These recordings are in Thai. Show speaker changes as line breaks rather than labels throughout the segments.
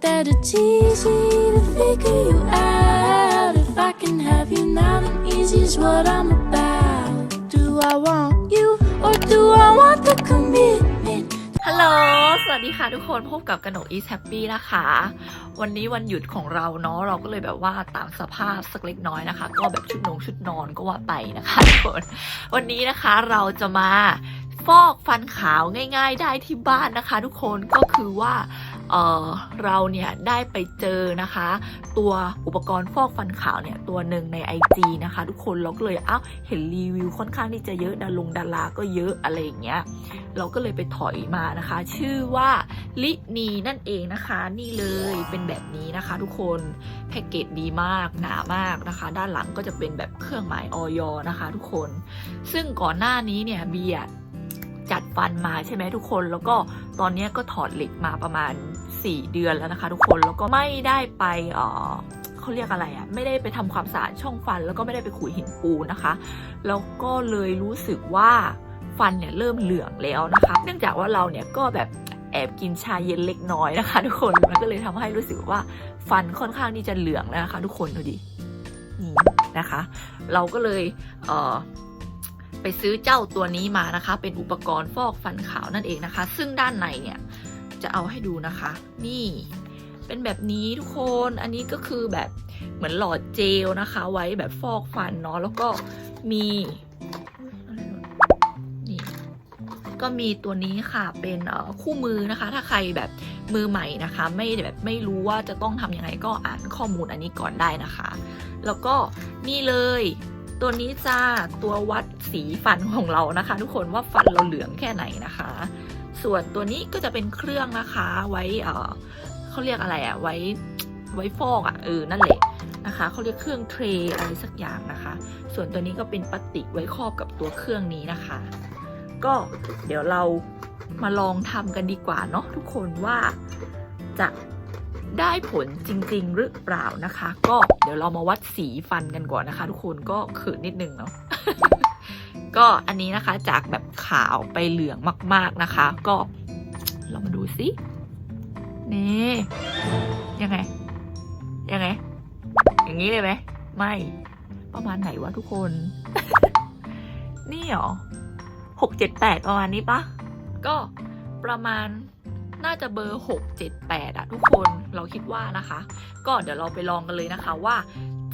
that it's easy to figure you out. If I can have you now, then easy is what I'm about. Do I want you or do I want the commitment?
ฮัลโหล สวัสดีค่ะทุกคน พบกับกนกอีสแฮปปี้นะคะ วันนี้วันหยุดของเราเนาะ เราก็เลยแบบว่าตามสภาพสักเล็กน้อยนะคะ ก็แบบชุดนงชุดนอนก็ว่าไปนะคะทุกคน วันนี้นะคะเราจะมาฟอกฟันขาวง่าย ๆ ได้ที่บ้านนะคะ ทุกคน ก็คือว่า เเราเนี่ยได้ไปเจอนะคะ ตัวอุปกรณ์ฟอกฟันขาวเนี่ยตัวหนึ่งใน IG นะคะ ทุกคนเราก็เลยอ้าวเห็นรีวิวค่อนข้างที่จะเยอะดาลงดาราก็เยอะอะไรอย่างเงี้ยเราก็เลยไปถอยมานะคะ ชื่อว่าลินีนั่นเองนะคะ นี่เลยเป็นแบบนี้นะคะ ทุกคนแพ็กเกจดีมากหนามากนะคะ ด้านหลังก็จะเป็นแบบเครื่องหมายออยนะคะ ทุกคน ซึ่งก่อนหน้านี้เนี่ยเบียร์จัดฟันมาใช่ไหมทุกคนแล้วก็ตอนนี้ก็ถอดเหล็กมาประมาณ 4 เดือนแล้วนะคะ ทุกคนแล้วก็ไม่ได้ไปเออเขาเรียกอะไรอะ่ะไม่ได้ไปทำความสะอาดช่องฟัน แล้วก็ไม่ได้ไปขูดหินปูนนะคะ แล้วก็เลยรู้สึกว่าฟันเนี่ยเริ่มเหลืองแล้วนะคะ เนื่องจากว่าเราเนี่ยก็แบบแอบกินชาเย็นเล็กน้อยนะคะ ทุกคนมันก็เลยทำให้รู้สึกว่าฟันค่อนข้างที่จะเหลืองแล้วนะคะ ทุกคนดูดินี่นะคะ เราก็เลยเออไปซื้อเจ้าตัวนี้มานะคะ เป็นอุปกรณ์ฟอกฟันขาวนั่นเองนะคะ ซึ่งด้านในเนี่ย จะเอาให้ดูนะคะ นี่ เป็นแบบนี้ทุกคนอันนี้ก็คือแบบเหมือนหลอดเจลนะคะ ไว้แบบฟอกฟันเนาะแล้วก็มีนี่ก็มีตัวนี้ค่ะเป็นคู่มือนะคะ ถ้าใครแบบมือใหม่นะคะ ไม่แบบไม่รู้ว่าจะต้องทำยังไงก็อ่านข้อมูลอันนี้ก่อนได้นะคะ แล้วก็นี่เลยตัวนี้จ้าตัววัดสีฟันของเรานะคะ ทุกคนว่าฟันเราเหลืองแค่ไหนนะคะ ส่วนตัวนี้ก็จะเป็นเครื่องนะคะ ไว้เออเขาเรียกอะไรอะไว้ไว้ฟอกอะเออนั่นแหละนะคะเขาเรียกเครื่องเทรย์อะไรสักอย่างนะคะ ส่วนตัวนี้ก็เป็นปฏิไว้ครอบกับตัวเครื่องนี้นะคะ ก็เดี๋ยวเรามาลองทำกันดีกว่าเนาะทุกคนว่าจะได้ผลจริง ๆ หรือเปล่านะคะ ก็เดี๋ยวเรามาวัดสีฟันกันก่อนนะคะ ทุกคนก็ขินนิดนึงเนาะ ก็อันนี้นะคะจากแบบขาวไปเหลืองมาก ๆนะคะ ก็เรามาดูสินี่ยังไง ยังไง อย่างนี้เลยไหมไม่ ประมาณไหนวะทุกคน นี่หรอหกเจ็ดแปดประมาณนี้ปะก็ประมาณน่าจะเบอร์หกเจ็ดแปดอะทุกคนเราคิดว่านะคะ ก็เดี๋ยวเราไปลองกันเลยนะคะว่า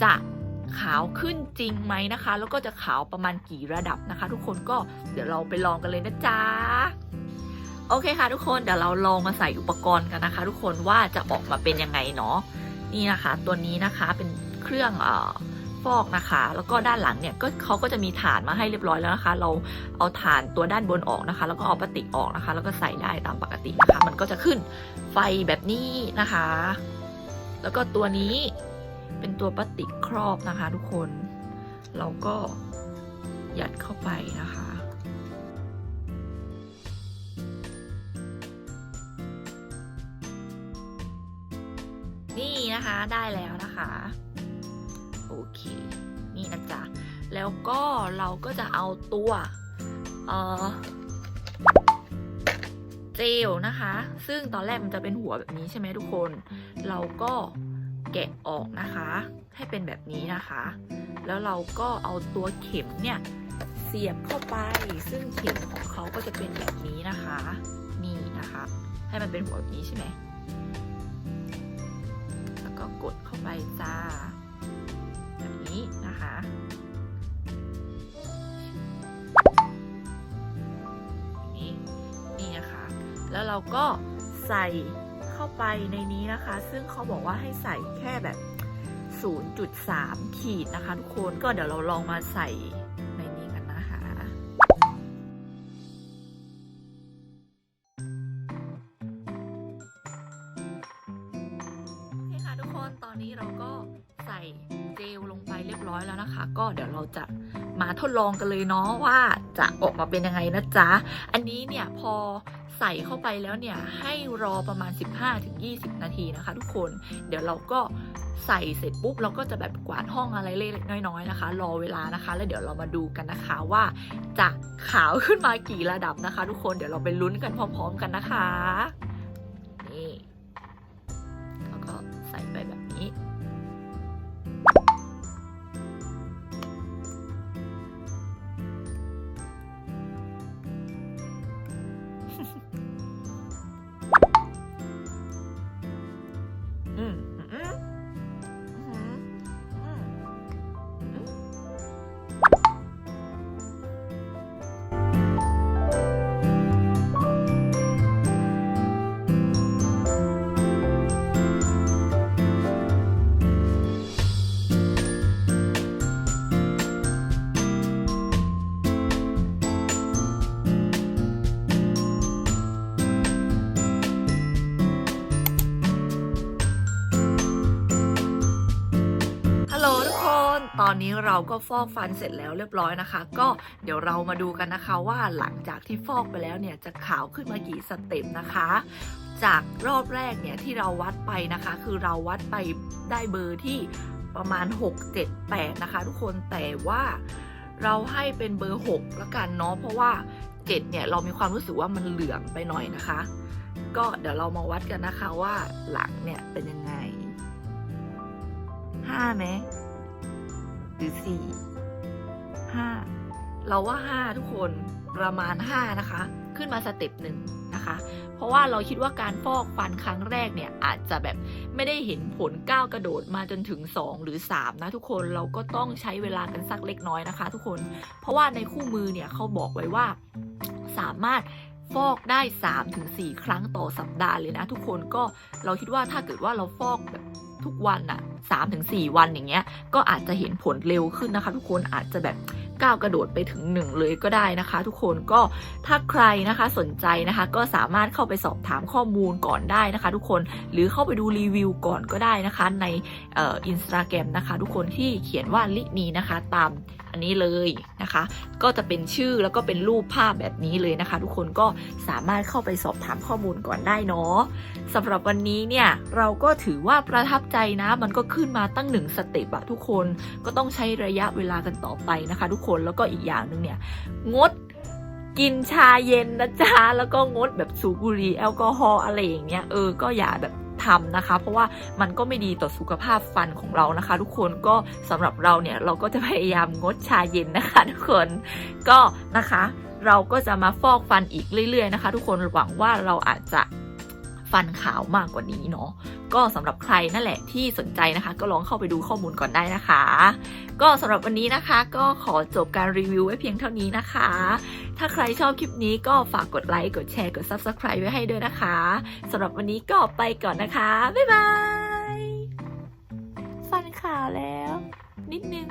จะ ขาวขึ้นจริงไหมนะคะ แล้วก็จะขาวประมาณกี่ระดับนะคะ ทุกคนก็เดี๋ยวเราไปลองกันเลยนะจ๊ะโอเคค่ะทุกคนเดี๋ยวเราลองมาใส่อุปกรณ์กันนะคะ ทุกคนว่าจะออกมาเป็นยังไงเนาะนี่นะคะ ตัวนี้นะคะเป็นเครื่องเอ่อฟอกนะคะ แล้วก็ด้านหลังเนี่ยก็เขาก็จะมีฐานมาให้เรียบร้อยแล้วนะคะ เราเอาฐานตัวด้านบนออกนะคะ แล้วก็เอาปฏิกออกนะคะ แล้วก็ใส่ได้ตามปกตินะคะ มันก็จะขึ้นไฟแบบนี้นะคะ แล้วก็ตัวนี้ เป็นตัวปฏิกครอบนะคะทุกคน เราก็ยัดเข้าไปนะคะนี่นะคะได้แล้วนะคะ โอเค นี่นะจ๊ะ แล้วก็เราก็จะเอาตัวเอ่อเจลนะคะ ซึ่งตอนแรกมันจะเป็นหัวแบบนี้ใช่ไหมทุกคน เราก็ แกะออกนะคะ ให้เป็นแบบนี้นะคะ แล้วเราก็เอาตัวเข็มเนี่ยเสียบเข้าไป ซึ่งเข็มของเขาก็จะเป็นแบบนี้นะคะนี่นะคะ ให้มันเป็นหัวแบบนี้ใช่ไหมแล้วก็กดเข้าไปจ้า แบบนี้นะคะนี่นี่นะคะ แล้วเราก็ใส่ เข้าไปในนี้นะคะ ซึ่งเขาบอกว่าให้ใส่แค่แบบ 0.3 ขีดนะคะทุกคนก็เดี๋ยวเราลองมาใส่ในนี้กันนะคะโอเคค่ะทุกคนตอนนี้เราก็ใส่เจลลงไปเรียบร้อยแล้วนะคะ ก็เดี๋ยวเราจะมาทดลองกันเลยเนาะว่าจะออกมาเป็นยังไงนะจ๊ะ อันนี้เนี่ยพอ ใส่เข้าไปแล้วเนี่ยให้รอประมาณ 15-20 นาทีนะคะ ทุกคน เดี๋ยวเราก็ใส่เสร็จปุ๊บเราก็จะแบบกวาดห้องอะไรเล็กๆน้อยๆนะคะ รอเวลานะคะ แล้วเดี๋ยวเรามาดูกันนะคะว่าจะขาวขึ้นมากี่ระดับนะคะ ทุกคนเดี๋ยวเราไปลุ้นกันพร้อม ๆ กันนะคะ ตอนนี้เราก็ฟอกฟันเสร็จแล้วเรียบร้อยนะคะ ก็เดี๋ยวเรามาดูกันนะคะว่าหลังจากที่ฟอกไปแล้วเนี่ยจะขาวขึ้นมากี่สเต็ปนะคะ จากรอบแรกเนี่ยที่เราวัดไปนะคะ คือเราวัดไปได้เบอร์ที่ประมาณ 6 7 8 นะคะ ทุกคนแต่ว่าเราให้เป็นเบอร์6ละกันเนาะเพราะว่า 7 เนี่ยเรามีความรู้สึกว่ามันเหลืองไปหน่อยนะคะ ก็เดี๋ยวเรามาวัดกันนะคะว่าหลังเนี่ยเป็นยังไงห้าไหม หรือสี่ห้าเราว่าห้าทุกคนประมาณห้านะคะ ขึ้นมาสเต็ปหนึ่งนะคะ เพราะว่าเราคิดว่าการฟอกฟันครั้งแรกเนี่ยอาจจะแบบไม่ได้เห็นผลก้าวกระโดดมาจนถึง 2 หรือ 3 นะทุกคนเราก็ต้องใช้เวลากันสักเล็กน้อยนะคะ ทุกคน เพราะว่าในคู่มือเนี่ยเขาบอกไว้ว่าสามารถฟอกได้ 3-4 ครั้งต่อสัปดาห์เลยนะทุกคนก็เราคิดว่าถ้าเกิดว่าเราฟอกแบบ ทุกวันอะสามถึงสี่วันอย่างเงี้ย ก็อาจจะเห็นผลเร็วขึ้นนะคะ ทุกคนอาจจะแบบก้าวกระโดดไปถึงหนึ่งเลยก็ได้นะคะ ทุกคนก็ถ้าใครนะคะสนใจนะคะ ก็สามารถเข้าไปสอบถามข้อมูลก่อนได้นะคะ ทุกคนหรือเข้าไปดูรีวิวก่อนก็ได้นะคะ ในอินสตาแกรมนะคะ ทุกคนที่เขียนว่าลินีนะคะตาม อันนี้เลยนะคะ ก็จะเป็นชื่อแล้วก็เป็นรูปภาพแบบนี้เลยนะคะ ทุกคนก็สามารถเข้าไปสอบถามข้อมูลก่อนได้เนาะสำหรับวันนี้เนี่ยเราก็ถือว่าประทับใจนะ มันก็ขึ้นมาตั้งหนึ่งสเต็ปอะทุกคนก็ต้องใช้ระยะเวลากันต่อไปนะคะ ทุกคนแล้วก็อีกอย่างหนึ่งเนี่ยงดกินชาเย็นนะจ๊ะแล้วก็งดแบบสูบบุหรี่แอลกอฮอล์อะไรอย่างเงี้ยเออก็อย่าแบบ ทำนะคะ เพราะว่ามันก็ไม่ดีต่อสุขภาพฟันของเรานะคะ ทุกคนก็สำหรับเราเนี่ยเราก็จะพยายามงดชาเย็นนะคะ ทุกคนก็นะคะ เราก็จะมาฟอกฟันอีกเรื่อย ๆ นะคะ ทุกคนหวังว่าเราอาจจะฟันขาวมากกว่านี้เนาะ ก็สำหรับใครนั่นแหละที่สนใจนะคะ ก็ลองเข้าไปดูข้อมูลก่อนได้นะคะ ก็สำหรับวันนี้นะคะ ก็ขอจบการรีวิวไว้เพียงเท่านี้นะคะ ถ้าใครชอบคลิปนี้ก็ฝากกดไลค์กดแชร์กด Subscribe ไว้ให้ด้วยนะคะสำหรับวันนี้ก็ไปก่อนนะคะบ๊ายบายฟันขาวแล้ว นิดนึง